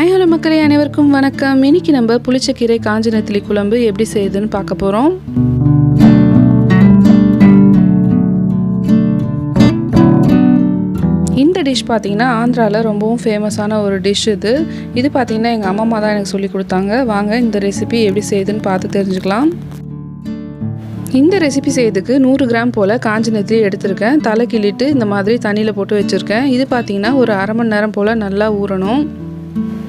Hi hello மக்களே அனைவருக்கும் வணக்கம். இன்னைக்கு நம்ம புளிச்சக்கீரை காஞ்ச நெத்திலி குழம்பு எப்படி செய்யுதுன்னு பார்க்க போகிறோம் இந்த டிஷ் பார்த்தீங்கன்னா ஆந்திராவில் ரொம்பவும் ஃபேமஸான ஒரு டிஷ் இது. இது பார்த்தீங்கன்னா எங்கள் அம்மா தான் எனக்கு சொல்லி கொடுத்தாங்க. வாங்க இந்த ரெசிபி எப்படி செய்யுதுன்னு பார்த்து தெரிஞ்சுக்கலாம். இந்த ரெசிபி செய்யறதுக்கு நூறு கிராம் போல் காஞ்ச நெத்திலி எடுத்திருக்கேன். தலை கிள்ளிட்டு இந்த மாதிரி தண்ணியில் போட்டு வச்சுருக்கேன். இது பார்த்தீங்கன்னா ஒரு அரை மணி நேரம் போல் நல்லா ஊறணும்.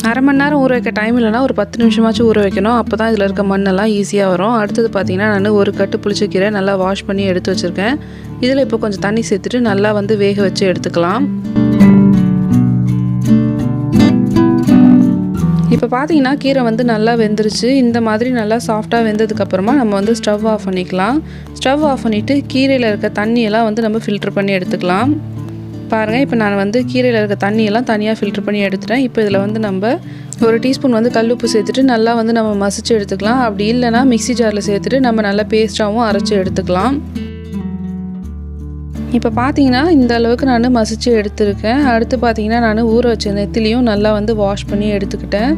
அரை மணி நேரம் ஊற வைக்க டைம் இல்லைனா ஒரு பத்து நிமிஷமாச்சும் ஊற வைக்கணும். அப்போ தான் இதில் இருக்க மண்ணெல்லாம் ஈஸியாக வரும். அடுத்தது பார்த்தீங்கன்னா நான் ஒரு கட்டு புளிச்சக்கீரை நல்லா வாஷ் பண்ணி எடுத்து வச்சுருக்கேன். இதில் இப்போ கொஞ்சம் தண்ணி சேர்த்துட்டு நல்லா வந்து வேக வச்சு எடுத்துக்கலாம். இப்போ பார்த்தீங்கன்னா கீரை வந்து நல்லா வெந்துருச்சு. இந்த மாதிரி நல்லா சாஃப்டாக வெந்ததுக்கப்புறமா நம்ம வந்து ஸ்டவ் ஆஃப் பண்ணிக்கலாம். ஸ்டவ் ஆஃப் பண்ணிவிட்டு கீரையில் இருக்க தண்ணியெல்லாம் வந்து நம்ம ஃபில்ட்ரு பண்ணி எடுத்துக்கலாம். பாருங்கள் இப்போ நான் வந்து கீரையில் இருக்க தண்ணியெல்லாம் தனியாக ஃபில்டர் பண்ணி எடுத்துட்டேன். இப்போ இதில் வந்து நம்ம ஒரு டீஸ்பூன் வந்து கல் உப்பு சேர்த்துட்டு நல்லா வந்து நம்ம மசிச்சு எடுத்துக்கலாம். அப்படி இல்லைனா மிக்ஸி ஜாரில் சேர்த்துட்டு நம்ம நல்லா பேஸ்ட்டாகவும் அரைச்சி எடுத்துக்கலாம். இப்போ பார்த்தீங்கன்னா இந்த அளவுக்கு நான் மசிச்சு எடுத்திருக்கேன். அடுத்து பார்த்தீங்கன்னா நான் ஊற வச்ச நெத்திலையும் நல்லா வந்து வாஷ் பண்ணி எடுத்துக்கிட்டேன்.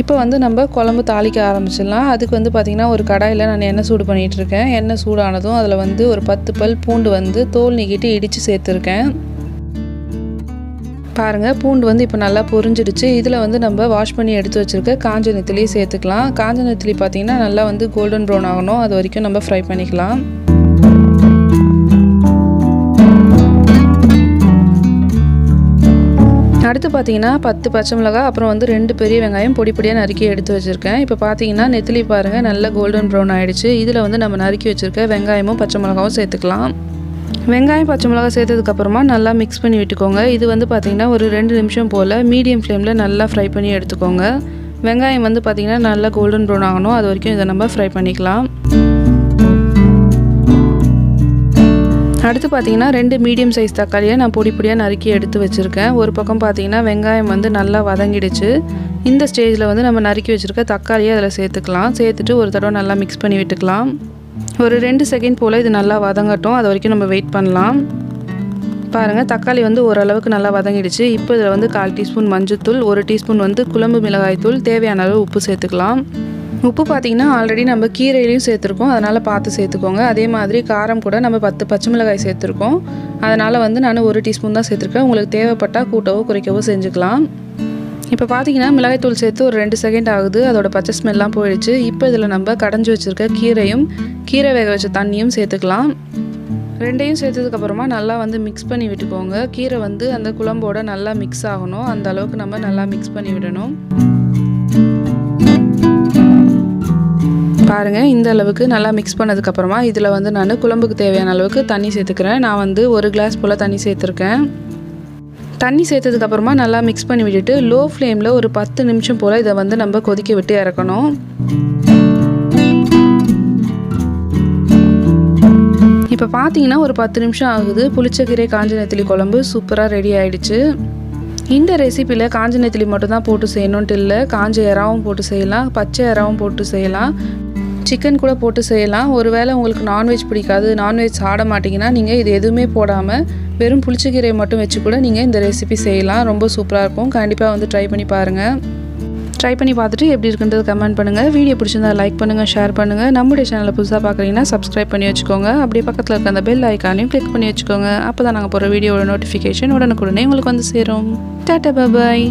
இப்போ வந்து நம்ம குழம்பு தாளிக்க ஆரம்பிச்சிடலாம். அதுக்கு வந்து பார்த்திங்கன்னா ஒரு கடாயில் நான் எண்ணெய் சூடு பண்ணிகிட்ருக்கேன் எண்ணெய் சூடானதும் அதில் வந்து ஒரு பத்து பல் பூண்டு வந்து தோல் நீக்கிட்டு இடித்து சேர்த்துருக்கேன். பாருங்கள் பூண்டு வந்து இப்போ நல்லா பொரிஞ்சிடுச்சு. இதில் வந்து நம்ம வாஷ் பண்ணி எடுத்து வச்சுருக்க காஞ்ச நெத்திலி சேர்த்துக்கலாம். காஞ்ச நெத்திலி பார்த்திங்கன்னா நல்லா வந்து கோல்டன் ப்ரௌன் ஆகணும். அது வரைக்கும் நம்ம ஃப்ரை பண்ணிக்கலாம். அடுத்து பார்த்தீங்கன்னா பத்து பச்சை மிளகாய் அப்புறம் வந்து ரெண்டு பெரிய வெங்காயம் பொடி பொடியாக நறுக்கி எடுத்து வச்சுருக்கேன். இப்போ பார்த்தீங்கன்னா நெத்திலி பாருங்கள் நல்ல கோல்டன் ப்ரௌன் ஆகிடுச்சு இதில் வந்து நம்ம நறுக்கி வச்சுருக்க வெங்காயமும் பச்சை மிளகாவும் சேர்த்துக்கலாம். வெங்காயம் பச்சை மிளகாய் சேர்த்ததுக்கப்புறமா நல்லா மிக்ஸ் பண்ணி விட்டுக்கோங்க. இது வந்து பார்த்திங்கன்னா ஒரு ரெண்டு நிமிஷம் போல் மீடியம் ஃப்ளேமில் நல்லா ஃப்ரை பண்ணி எடுத்துக்கோங்க. வெங்காயம் வந்து பார்த்திங்கன்னா நல்லா கோல்டன் ப்ரௌன் ஆகணும். அது வரைக்கும் இதை நம்ம ஃப்ரை பண்ணிக்கலாம். அடுத்து பார்த்தீங்கன்னா ரெண்டு மீடியம் சைஸ் தக்காளியை நான் பொடி பொடியாக நறுக்கி எடுத்து வச்சுருக்கேன். ஒரு பக்கம் பார்த்தீங்கன்னா வெங்காயம் வந்து நல்லா வதங்கிடுச்சு. இந்த ஸ்டேஜில் வந்து நம்ம நறுக்கி வச்சுருக்க தக்காளியை அதில் சேர்த்துக்கலாம். சேர்த்துட்டு ஒரு தடவை நல்லா மிக்ஸ் பண்ணி விட்டுக்கலாம். ஒரு ரெண்டு செகண்ட் போல் இது நல்லா வதங்கட்டும். அது வரைக்கும் நம்ம வெயிட் பண்ணலாம். பாருங்கள் தக்காளி வந்து ஓரளவுக்கு நல்லா வதங்கிடுச்சு. இப்போ இதில் வந்து கால் டீஸ்பூன் மஞ்சத்தூள் ஒரு டீஸ்பூன் வந்து குழம்பு மிளகாய்த்தூள் தேவையான அளவு உப்பு சேர்த்துக்கலாம். உப்பு பார்த்திங்கன்னா ஆல்ரெடி நம்ம கீரையிலையும் சேர்த்துருக்கோம். அதனால் பார்த்து சேர்த்துக்கோங்க. அதே மாதிரி காரம் கூட நம்ம பத்து பச்சை மிளகாய் சேர்த்துருக்கோம். அதனால் வந்து நான் ஒரு டீஸ்பூன் தான் சேர்த்துருக்கேன். உங்களுக்கு தேவைப்பட்டால் கூட்டவோ குறைக்கவோ செஞ்சுக்கலாம். இப்போ பார்த்தீங்கன்னா மிளகாய்த்தூள் சேர்த்து ஒரு ரெண்டு செகண்ட் ஆகுது. அதோட பச்சை ஸ்மெல்லாம் போயிடுச்சு. இப்போ இதில் நம்ம கடைஞ்சி வச்சுருக்க கீரையும் கீரை வேக வச்ச தண்ணியும் சேர்த்துக்கலாம். ரெண்டையும் சேர்த்ததுக்கப்புறமா நல்லா வந்து மிக்ஸ் பண்ணி விட்டுக்கோங்க. கீரை வந்து அந்த குழம்போட நல்லா மிக்ஸ் ஆகணும். அந்த அளவுக்கு நம்ம நல்லா மிக்ஸ் பண்ணி விடணும். பாருங்கள் இந்த அளவுக்கு நல்லா மிக்ஸ் பண்ணதுக்கப்புறமா இதில் வந்து நான் குழம்புக்கு தேவையான அளவுக்கு தண்ணி சேர்த்துக்கிறேன். நான் வந்து ஒரு கிளாஸ் போல் தண்ணி சேர்த்துருக்கேன். தண்ணி சேர்த்ததுக்கப்புறமா நல்லா மிக்ஸ் பண்ணி விட்டுட்டு லோ ஃப்ளேமில் ஒரு பத்து நிமிஷம் போல் இதை வந்து நம்ம கொதிக்க விட்டு இறக்கணும். இப்போ பார்த்தீங்கன்னா ஒரு பத்து நிமிஷம் ஆகுது. புளிச்சக்கீரை காஞ்ச நெத்திலி குழம்பு சூப்பராக ரெடி ஆயிடுச்சு. இந்த ரெசிப்பியில் காஞ்ச நெத்திலி மட்டும்தான் போட்டு செய்யணுன்ட்டு இல்லை. காஞ்ச இறாவும் போட்டு செய்யலாம் பச்சை இறாவும் போட்டு செய்யலாம். சிக்கன் கூட போட்டு செய்யலாம். ஒருவேளை உங்களுக்கு நான்வெஜ் பிடிக்காது நான்வெஜ் சாட மாட்டிங்கன்னா நீங்கள் இது எதுவுமே போடாமல் வெறும் புளிச்சக்கீரையை மட்டும் வச்சு கூட நீங்கள் இந்த ரெசிபி செய்யலாம். ரொம்ப சூப்பராக இருக்கும். கண்டிப்பாக வந்து ட்ரை பண்ணி பாருங்கள் ட்ரை பண்ணி பார்த்துட்டு எப்படி இருக்குன்றது கமெண்ட் பண்ணுங்கள் வீடியோ பிடிச்சிருந்தா லைக் பண்ணுங்கள் ஷேர் பண்ணுங்கள் நம்முடைய சேனலை புதுசாக பார்க்குறீங்கன்னா சப்ஸ்கிரைப் பண்ணி வச்சுக்கோங்க. அப்படியே பக்கத்தில் இருக்க அந்த பெல் ஐக்கானையும் கிளிக் பண்ணி வச்சுக்கோங்க. அப்போ தான் நாங்கள் போகிற வீடியோட நோட்டிஃபிகேஷன் உடனுக்குடனே உங்களுக்கு வந்து சேரும். டாட்டா பாய்